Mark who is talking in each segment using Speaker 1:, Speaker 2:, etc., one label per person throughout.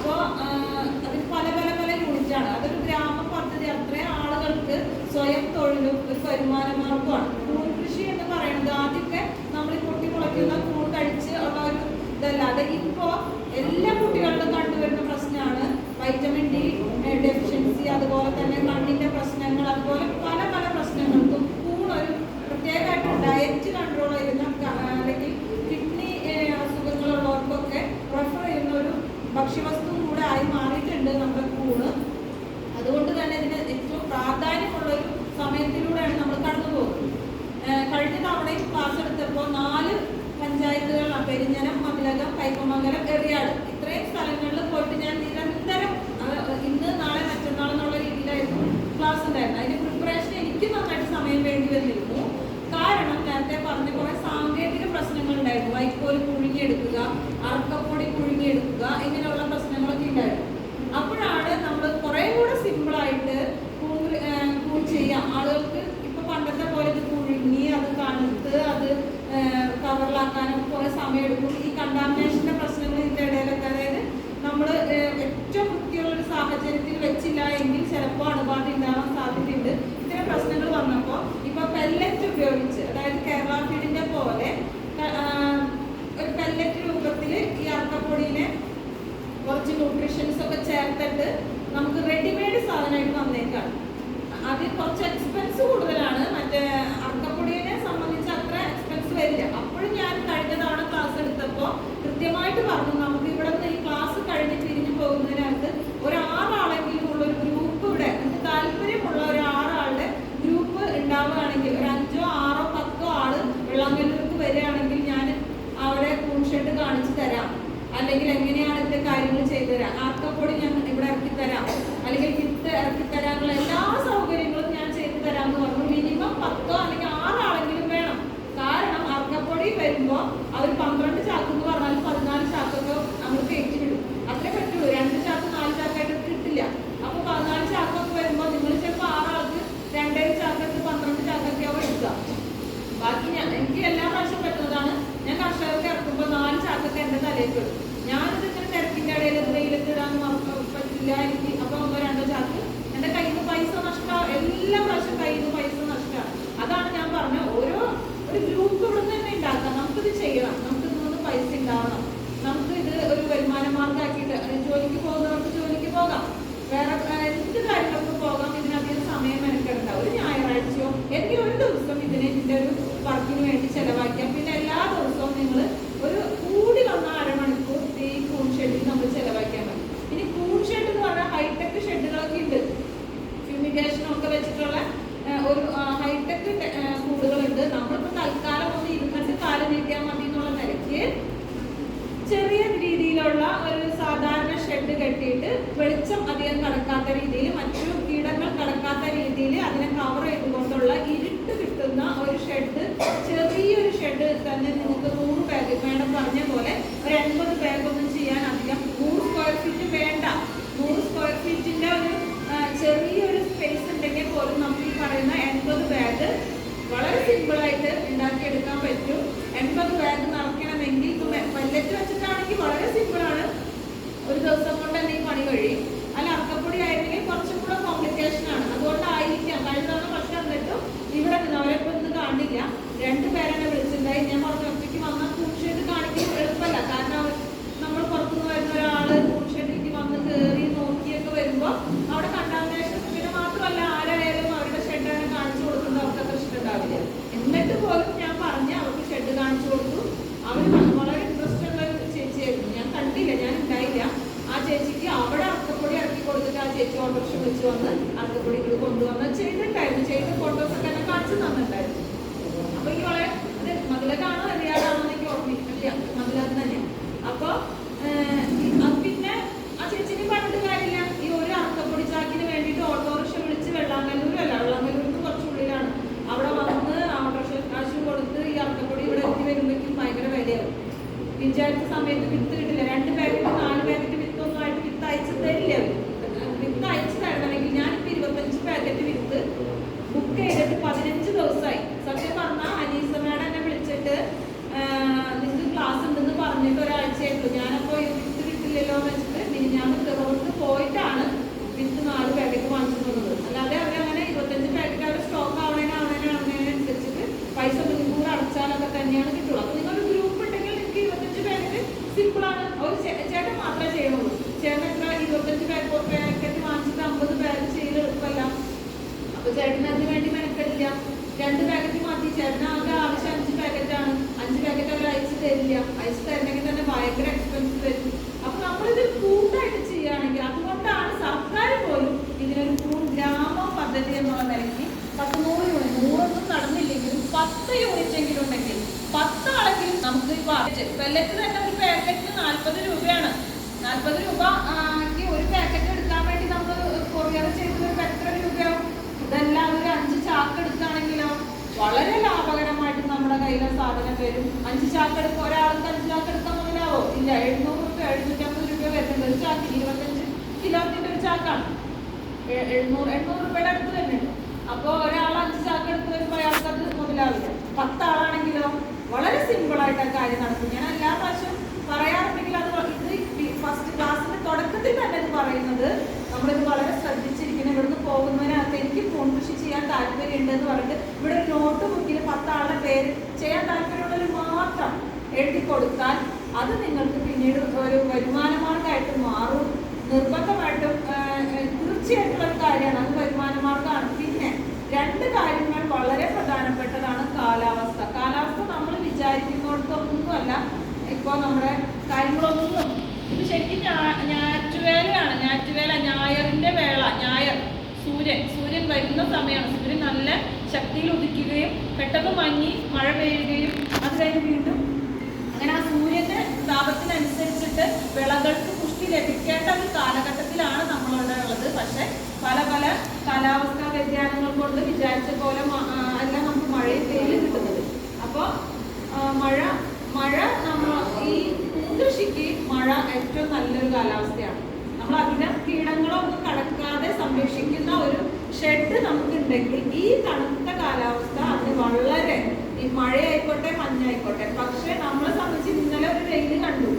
Speaker 1: അപ്പോൾ അതിന് പല പല പല യൂണിറ്റാണ് അതൊരു ഗ്രാമ പദ്ധതി. അത്രയും ആളുകൾക്ക് സ്വയം തൊഴിലും ഒരു വരുമാന മാർഗമാണ് കൂൺ കൃഷി എന്ന് പറയുന്നത് ആദ്യമൊക്കെ നമ്മൾ കുട്ടി മുളയ്ക്കുന്ന കൂൺ കഴിച്ച് ഉള്ള ഒരു ഇതല്ലാതെ ഇപ്പോൾ എല്ലാ കുട്ടികളിലും കണ്ടുവരുന്ന പ്രശ്നമാണ്. വൈറ്റമിൻ ഡി ഡെഫിഷ്യൻസി അതുപോലെ തന്നെ കണ്ണി ആളുകൾക്ക് ഇപ്പൊ പണ്ടത്തെ പോലെ ഇത് പുഴുങ്ങി അത് തണുത്ത് അത് കവറിലാക്കാനും കുറെ സമയമെടുക്കും. ഈ കണ്ടാമിനേഷന്റെ പ്രശ്നങ്ങൾ ഇതിന്റെ ഇടയിലൊക്കെ അതായത് നമ്മൾ ഏറ്റവും വൃത്തിയുള്ള ഒരു സാഹചര്യത്തിൽ വെച്ചില്ല എങ്കിൽ ചിലപ്പോൾ അണുബാധ ഉണ്ടാവാൻ സാധ്യതയുണ്ട്. ഇത്തരം പ്രശ്നങ്ങൾ വന്നപ്പോൾ ഇപ്പൊ പെല്ലറ്റ് ഉപയോഗിച്ച് അതായത് കേരള ഫീഡിന്റെ പോലെ ഒരു പെല്ലറ്റ് രൂപത്തിൽ ഈ അർക്കപ്പൊടിയിലെ കുറച്ച് ന്യൂട്രീഷൻസ് ഒക്കെ ചേർത്തിട്ട് നമുക്ക് റെഡിമെയ്ഡ് സാധനമായിട്ട് വന്നേക്കാണ്. അതിൽ കുറച്ച് എക്സ്പെൻസ് കൂടുതലാണ്. മറ്റേ പൈസ ഉണ്ടാവണം നമുക്ക് ഇത് ഒരു വരുമാന മാർഗമാക്കിയിട്ട് ജോലിക്ക് പോകുന്നവർക്ക് ജോലിക്ക് പോകാം. വേറെ പത്ത് യൂണിറ്റ് എങ്കിലും ഉണ്ടെങ്കിൽ പത്താളെങ്കിലും നമുക്ക് ഈ പാക്കറ്റ് വെല്ലറ്റ് തന്നെ ഒരു പാക്കറ്റ് നാൽപ്പത് രൂപയാണ്. നാൽപ്പത് രൂപ ഒരു പാക്കറ്റ് എടുക്കാൻ വേണ്ടി നമ്മൾ കൊറിയർ ചെയ്തത് വരുമ്പോൾ എത്ര രൂപയാവും? ഇതെല്ലാം ഒരു അഞ്ച് ചാക്ക് എടുക്കുകയാണെങ്കിലോ? വളരെ ലാഭകരമായിട്ട് നമ്മുടെ കയ്യിലെ സാധനം വരും. അഞ്ച് ചാക്ക് എടുക്കും ഒരാൾക്ക് അഞ്ച് ചാക്ക് എടുക്കാൻ മുതലാവോ. ഇല്ല എഴുന്നൂറ് രൂപ എഴുന്നൂറ്റമ്പത് രൂപ വരുന്നത് ഒരു ചാക്ക് ഇരുപത്തഞ്ച് കിലോത്തിന്റെ ഒരു ചാക്കാണ്. എഴുന്നൂറ് എണ്ണൂറ് രൂപയുടെ അടുത്ത് തന്നെ അപ്പോൾ ഒരാൾ അഞ്ച് ചാക്ക് എടുത്ത് വരുമ്പോൾ അയാൾക്ക് അത് മുതലാവില്ല പത്താളാണെങ്കിലോ? വളരെ സിമ്പിൾ ആയിട്ട് ആ കാര്യം നടക്കും. ഞാൻ എല്ലാ പ്രാവശ്യം പറയാറുണ്ടെങ്കിൽ അത് ഇത് ഫസ്റ്റ് ക്ലാസ്സിന്റെ തുടക്കത്തിൽ തന്നെ ഇത് പറയുന്നത് നമ്മളിത് വളരെ ശ്രദ്ധിച്ചിരിക്കണം. ഇവിടുന്ന് പോകുന്നതിനകത്ത് എനിക്ക് ഫോൺ കൃഷി ചെയ്യാൻ താല്പര്യമുണ്ട് എന്ന് പറഞ്ഞിട്ട് ഇവിടെ ഒരു നോട്ട് ബുക്കിൽ പത്താളുടെ പേര് ചെയ്യാൻ താല്പര്യമുള്ളവർ മാത്രം എഴുതി കൊടുത്താൽ അത് നിങ്ങൾക്ക് പിന്നീട് ഒരു വരുമാനമാർഗമായിട്ട് മാറും. നിർബന്ധമായിട്ടും തീർച്ചയായിട്ടുള്ള തീർച്ചയായിട്ടും ഒരു കാര്യമാണ്. അത് രണ്ട് കാര്യങ്ങൾ വളരെ പ്രധാനപ്പെട്ടതാണ് കാലാവസ്ഥ. കാലാവസ്ഥ നമ്മൾ വിചാരിക്കുന്നിടത്തൊന്നുമല്ല ഇപ്പോൾ നമ്മുടെ കാര്യങ്ങളൊന്നും. ഇത് ശരിക്കും ഞാറ്റുവേലയാണ്. ഞാറ്റുവേല ഞായറിന്റെ വേള ഞായർ സൂര്യൻ. സൂര്യൻ വരുന്ന സമയമാണ് സൂര്യൻ നല്ല ശക്തിയിൽ ഉദിക്കുകയും പെട്ടെന്ന് മഞ്ഞി മഴ പെയ്യുകയും അത് കഴിഞ്ഞ് വീണ്ടും അങ്ങനെ ആ സൂര്യന്റെ താപത്തിനനുസരിച്ചിട്ട് വിളകൾക്ക് പുഷ്ടി ലഭിക്കേണ്ട ഒരു കാലഘട്ടത്തിലാണ് നമ്മളിവിടെ ഉള്ളത്. പക്ഷെ പല പല കാലാവസ്ഥാ വ്യതിയാനങ്ങൾ കൊണ്ട് വിചാരിച്ച പോലെ അല്ല നമുക്ക് മഴയും വെയിലും കിട്ടുന്നത് അപ്പോൾ മഴ മഴ നമ്മൾ ഈ കൃഷിക്ക് മഴ ഏറ്റവും നല്ലൊരു കാലാവസ്ഥയാണ്. നമ്മൾ അതിനെ കീടങ്ങളോ ഒന്നും കടക്കാതെ സംരക്ഷിക്കുന്ന ഒരു ഷെഡ് നമുക്കുണ്ടെങ്കിൽ ഈ തണുത്ത കാലാവസ്ഥ അത് വളരെ ഈ മഴയായിക്കോട്ടെ മഞ്ഞായിക്കോട്ടെ. പക്ഷെ നമ്മളെ സംബന്ധിച്ച് ഇന്നലെ ഒരു വെയിൽ കണ്ടു.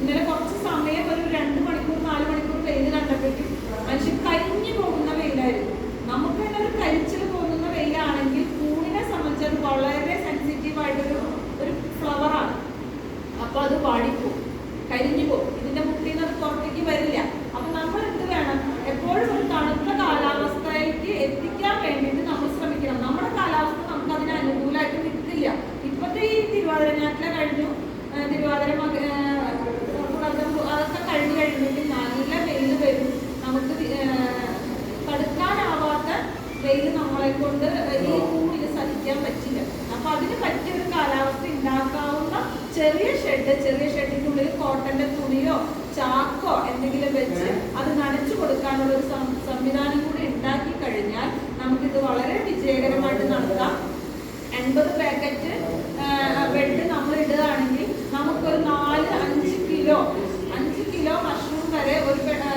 Speaker 1: ഇന്നലെ കുറച്ച് സമയം ഒരു രണ്ട് മണിക്കൂർ നാല് മണിക്കൂർ വെയിൽ കണ്ടപ്പോഴേക്കും മനുഷ്യൻ കരിഞ്ഞു പോകുന്ന വെയിലായിരുന്നു നമുക്ക് തന്നെ ഒരു കരിച്ചിൽ പോകുന്ന വെയിലാണെങ്കിൽ കൂണിനെ സംബന്ധിച്ച് അത് വളരെ സെൻസിറ്റീവ് ആയിട്ടൊരു ഒരു ഫ്ലവറാണ് അപ്പൊ അത് വാടിപ്പോവും കരിഞ്ഞു പോകും ഇതിന്റെ മുട്ടിൽ നിന്ന് അത് പുറത്തേക്ക് വരില്ല അപ്പൊ നമ്മൾ എന്ത് വേണം എപ്പോഴും ഒരു തണുത്ത കാലാവസ്ഥയിലേക്ക് എത്തിക്കാൻ വേണ്ടിയിട്ട് നമ്മൾ ശ്രമിക്കണം നമ്മുടെ കാലാവസ്ഥ നമുക്ക് അതിന് അനുകൂലമായിട്ട് നിൽക്കില്ല ഇപ്പത്തെ ഈ തിരുവാതിര ഞാറ്റില കഴിഞ്ഞു തിരുവാതിര അതൊക്കെ കഴിഞ്ഞു കഴിഞ്ഞിട്ട് നല്ല വെയിൽ വരും. നമുക്ക് തടുക്കാനാവാത്ത വെയിൽ നമ്മളെ കൊണ്ട് ഈ ഭൂമിയിൽ സഹിക്കാൻ പറ്റില്ല. അപ്പൊ അതിന് പറ്റിയ ഒരു കാലാവസ്ഥ ഉണ്ടാക്കാവുന്ന ചെറിയ ഷെഡ് ചെറിയ ഷെഡിനുള്ളിൽ കോട്ടന്റെ തുണിയോ ചാക്കോ എന്തെങ്കിലും വെച്ച് അത് നനച്ചു കൊടുക്കാനുള്ള ഒരു സം- സംവിധാനം കൂടി ഉണ്ടാക്കി കഴിഞ്ഞാൽ നമുക്കിത് വളരെ വിജയകരമായിട്ട് നടത്താം എൺപത് പാക്കറ്റ് ബെഡ് നമ്മൾ ഇടുകയാണെങ്കിൽ നമുക്കൊരു നാല് അഞ്ച് കിലോ അഞ്ച് കിലോ മഷ്റൂം വരെ ഒരു ബെ- ആ,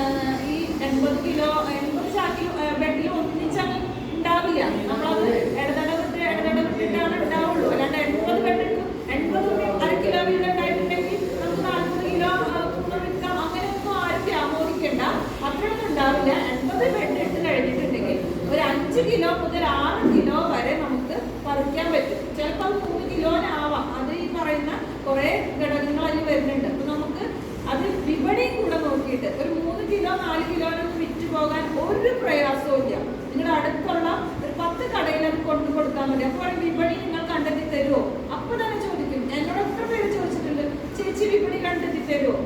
Speaker 1: ഈ എൺപത് കിലോ എൺപത് ചാക്കിൽ ബെഡിൽ ഒന്നിച്ചങ്ങ് ഉണ്ടാവില്ല നമ്മളത് ഇടതടവിട്ട് ഇടതടവിട്ടിട്ടാണ് ഉണ്ടാവുള്ളൂ അല്ലാണ്ട് എൺപത് ബെഡ് ഇട്ടു എൺപത് അര കിലോ വീതം ഉണ്ടായിട്ടുണ്ടെങ്കിൽ നമുക്ക് നാൽപ്പത് കിലോ കൂടെ വിൽക്കാം അങ്ങനെയൊന്നും ആരും വ്യാമോദിക്കണ്ട അത്രയൊന്നും ഉണ്ടാവില്ല എൺപത് ബെഡ് ഇട്ട് കഴിഞ്ഞിട്ടുണ്ടെങ്കിൽ ഒരു അഞ്ച് കിലോ മുതൽ ആറ് കിലോ വരെ നമുക്ക് പറിക്കാൻ പറ്റും ചിലപ്പോൾ അത് മൂന്ന് കിലോനാവാം അത് ഈ പറയുന്ന കുറേ ഘടകങ്ങൾ അതിൽ വരുന്നുണ്ട് അപ്പൊ നമുക്ക് അത് വിപണി കൂടെ നോക്കിയിട്ട് ഒരു മൂന്ന് കിലോ നാല് കിലോനൊന്നും വിറ്റ് പോകാൻ ഒരു പ്രയാസവും ഇല്ല നിങ്ങളുടെ അടുത്തുള്ള ഒരു പത്ത് കടയിൽ അത് കൊണ്ടു കൊടുത്താൽ മതി അപ്പോൾ വിപണി നിങ്ങൾ കണ്ടെത്തി തരുമോ അപ്പൊ തന്നെ ചോദിക്കും എന്നോട് എത്ര പേര് ചോദിച്ചിട്ടുണ്ട് ചേച്ചി വിപണി കണ്ടെത്തി തരുമോ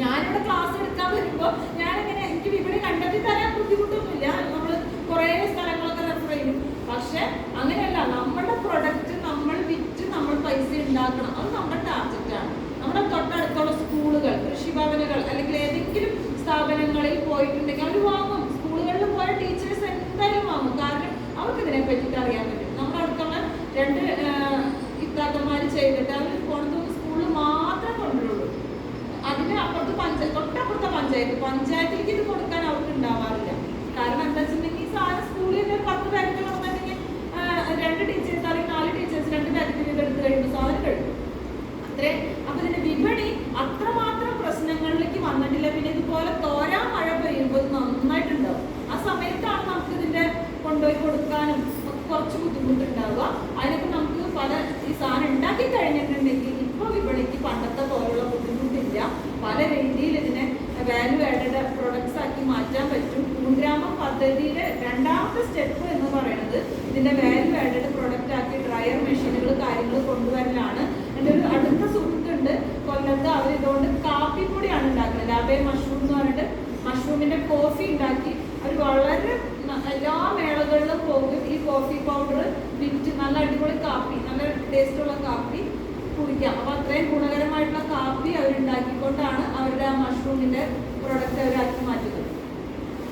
Speaker 1: ഞാനിവിടെ ക്ലാസ് എടുക്കാൻ വരുമ്പോൾ ഞാനിങ്ങനെ എനിക്ക് വിപണി കണ്ടെത്തി തരാൻ ബുദ്ധിമുട്ടൊന്നുമില്ല നമ്മൾ കുറേ സ്ഥലങ്ങളൊക്കെ റെഫർ ചെയ്യും പക്ഷെ അങ്ങനെയല്ല നമ്മുടെ പ്രൊഡക്റ്റ് നമ്മൾ വിറ്റ് നമ്മൾ പൈസ ഉണ്ടാക്കണം അത് നമ്മുടെ ടാർഗറ്റാണ് നമ്മുടെ തൊട്ടടുത്തുള്ള സ്കൂളുകൾ കൃഷിഭവനുകൾ അല്ലെങ്കിൽ ഏതെങ്കിലും സ്ഥാപനങ്ങളിൽ പോയിട്ടുണ്ടെങ്കിൽ അവർ വാങ്ങും. സ്കൂളുകളിൽ പോയ ടീച്ചേഴ്സ് എന്തായാലും വാങ്ങും. കാരണം അവർക്ക് ഇതിനെ പറ്റിയിട്ട് അറിയാൻ പറ്റും. നമ്മുടെ അടുത്തുള്ള രണ്ട് ഇത്താക്കന്മാർ ചെയ്തിട്ട് അവർ കൊണ്ടു സ്കൂളിൽ മാത്രം കൊണ്ടുവരുള്ളൂ. അതിന് അപ്പുറത്ത് പഞ്ചായത്ത് തൊട്ടപ്പുറത്തെ പഞ്ചായത്ത്. പഞ്ചായത്തിലേക്ക് ഇത് കൊടുക്കാൻ അവർക്ക് ഉണ്ടാവാറില്ല കാരണം എന്താ വെച്ചിട്ടുണ്ടെങ്കിൽ ഈ സാധനം സ്കൂളിൽ നിന്ന് ഒരു പത്ത് പാക്കറ്റ് വന്നിട്ടുണ്ടെങ്കിൽ രണ്ട് ടീച്ചേഴ്സ് അല്ലെങ്കിൽ നാല് ടീച്ചേഴ്സ് രണ്ട് പാക്കറ്റ് വീതം എടുത്ത് കഴിയുമ്പോൾ സാധനം കഴിയും അത്രേ അപ്പൊ ഇതിന്റെ വിപണി അത്രമാത്രം പ്രശ്നങ്ങളിലേക്ക് വന്നിട്ടില്ല പിന്നെ ഇതുപോലെ തോരാ മഴ പെയ്യുമ്പോൾ ഇത് നന്നായിട്ടുണ്ടാവും ആ സമയത്താണ് നമുക്ക് ഇതിന്റെ കൊണ്ടുപോയി കൊടുക്കാനും ഒക്കെ കുറച്ച് ബുദ്ധിമുട്ടുണ്ടാവുക അതിനൊക്കെ നമുക്ക് പല ഈ സാധനം ഉണ്ടാക്കി കഴിഞ്ഞിട്ടുണ്ടെങ്കിൽ ഇപ്പൊ വിപണിക്ക് പണ്ടത്തെ പോലുള്ള ബുദ്ധിമുട്ടില്ല. പല രീതിയിൽ ഇതിനെ വാല്യൂ ആഡഡ് പ്രൊഡക്ട്സ് ആക്കി മാറ്റാൻ പറ്റും. പൂങ്ഗ്രാമം പദ്ധതിയിലെ രണ്ടാമത്തെ സ്റ്റെപ്പ് എന്ന് പറയുന്നത് ഇതിന്റെ വാല്യൂ ആഡഡ് പ്രൊഡക്റ്റ് ആക്കി ഡ്രയർ മെഷീനുകൾ കാര്യങ്ങൾ കൊണ്ടുവരലാണ്. എന്റെ ഒരു അടുത്ത സുഹൃത്തുണ്ട് കൊല്ലത്ത്. അവർ ഇതുകൊണ്ട് കാപ്പിപ്പൊടിയാണ് ഉണ്ടാക്കുന്നത്. ലാബേ മഷ്റൂം എന്ന് പറഞ്ഞിട്ട് മഷ്റൂമിന്റെ കോഫി ഉണ്ടാക്കി. അവർ വളരെ എല്ലാ മേളകളിലും പോകും ഈ കോഫി പൗഡർ വിറ്റ് നല്ല അടിപൊളി കാപ്പി നല്ല ടേസ്റ്റുള്ള കാപ്പി. കുടിക്കാം. അപ്പൊ അത്രയും ഗുണകരമായിട്ടുള്ള കാപ്പി അവരുണ്ടാക്കിക്കൊണ്ടാണ് അവരുടെ ആ മഷ്റൂമിന്റെ പ്രൊഡക്റ്റ് അവരാക്കി മാറ്റുന്നത്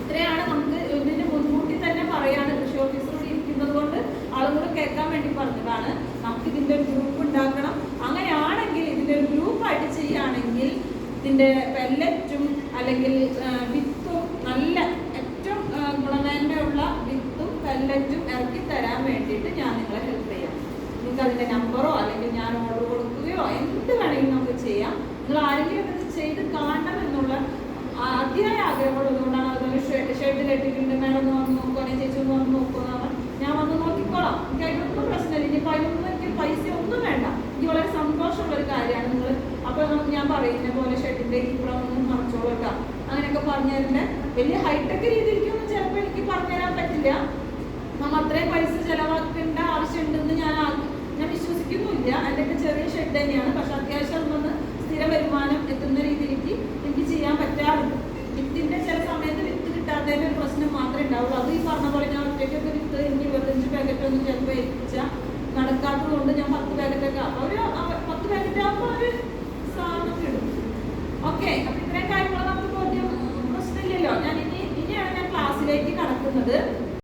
Speaker 1: ഇത്രയാണ് നമുക്ക് ഇതിന് മുൻകൂട്ടി തന്നെ പറയാണ് കൃഷി ഓഫീസറോട് ഇരിക്കുന്നത് കൊണ്ട് ആളുകൾ കേൾക്കാൻ വേണ്ടി പറഞ്ഞതാണ്. നമുക്ക് ഇതിന്റെ ഒരു ഗ്രൂപ്പ് ഉണ്ടാക്കണം. അങ്ങനെയാണെങ്കിൽ ഇതിന്റെ ഒരു ഗ്രൂപ്പായിട്ട് ചെയ്യുകയാണെങ്കിൽ ഇതിന്റെ പെല്ലറ്റും അല്ലെങ്കിൽ വിത്തും നല്ല ഏറ്റവും ഗുണമേന്മയുള്ള വിത്തും പെല്ലറ്റും ഇറക്കി തരാൻ വേണ്ടിയിട്ട് ഞാൻ നിങ്ങളെ ഹെൽപ്പ് ചെയ്യാം. അതിന്റെ നമ്പറോ അല്ലെങ്കിൽ ഞാൻ ഓർഡർ കൊടുക്കുകയോ എന്ത് വേണമെങ്കിലും നമുക്ക് ചെയ്യാം. നിങ്ങൾ ആരെങ്കിലും ഇത് ചെയ്ത് കാണണം എന്നുള്ള അതിയായ ആഗ്രഹമുള്ളതുകൊണ്ടാണ് അതുപോലെ ഷർട്ട് കെട്ടിട്ടുണ്ട് മേഡം ഒന്ന് വന്ന് നോക്കുക അല്ലെങ്കിൽ ചേച്ചി ഒന്ന് വന്ന് നോക്കുക ഞാൻ വന്ന് നോക്കിക്കോളാം. എനിക്ക് അതിനൊന്നും പ്രശ്നമില്ല. ഇനി അതിനൊന്നും എനിക്ക് പൈസ ഒന്നും വേണ്ട. എനിക്ക് വളരെ സന്തോഷമുള്ള ഒരു കാര്യമാണ് നിങ്ങൾ അപ്പോൾ ഞാൻ പറയുന്ന പോലെ ഷെഡിന്റെ ഇപ്പുറം ഒന്നും മറിച്ചോളൂ കേട്ടോ. അങ്ങനെയൊക്കെ പറഞ്ഞു തരണ്ടേ വലിയ ഹൈടെക് രീതിയിലേക്കൊന്നും ചിലപ്പോൾ എനിക്ക് പറഞ്ഞുതരാൻ പറ്റില്ല. നമ്മ അത്രയും പൈസ ചെലവാക്കേണ്ട ആവശ്യമുണ്ടെന്ന് ഞാൻ വിശ്വസിക്കുന്നുമില്ല എന്റെ ചെറിയ ഷെഡ് തന്നെയാണ്. പക്ഷെ അത്യാവശ്യം വന്ന് സ്ഥിര വരുമാനം എത്തുന്ന രീതിയിലേക്ക് എനിക്ക് ചെയ്യാൻ പറ്റാറുണ്ട്. വിത്തിന്റെ ചില സമയത്ത് വിത്ത് കിട്ടാത്തതിന്റെ ഒരു പ്രശ്നം മാത്രമേ ഉണ്ടാവുള്ളൂ. അത് ഈ പറഞ്ഞ പോലെ ഞാൻ ഒറ്റയ്ക്കൊക്കെ വിത്ത് എനിക്ക് ഇരുപത്തഞ്ച് പാക്കറ്റ് ഒന്നും ചിലപ്പോൾ ഏൽപ്പിച്ചാൽ നടക്കാത്തത് കൊണ്ട് ഞാൻ പത്ത് പാക്കറ്റൊക്കെ അവർ പത്ത് പാക്കറ്റ് ആകുമ്പോൾ അവർ സാധനം ഇടും ഓക്കെ അപ്പൊ ഇത്രയും കാര്യങ്ങൾ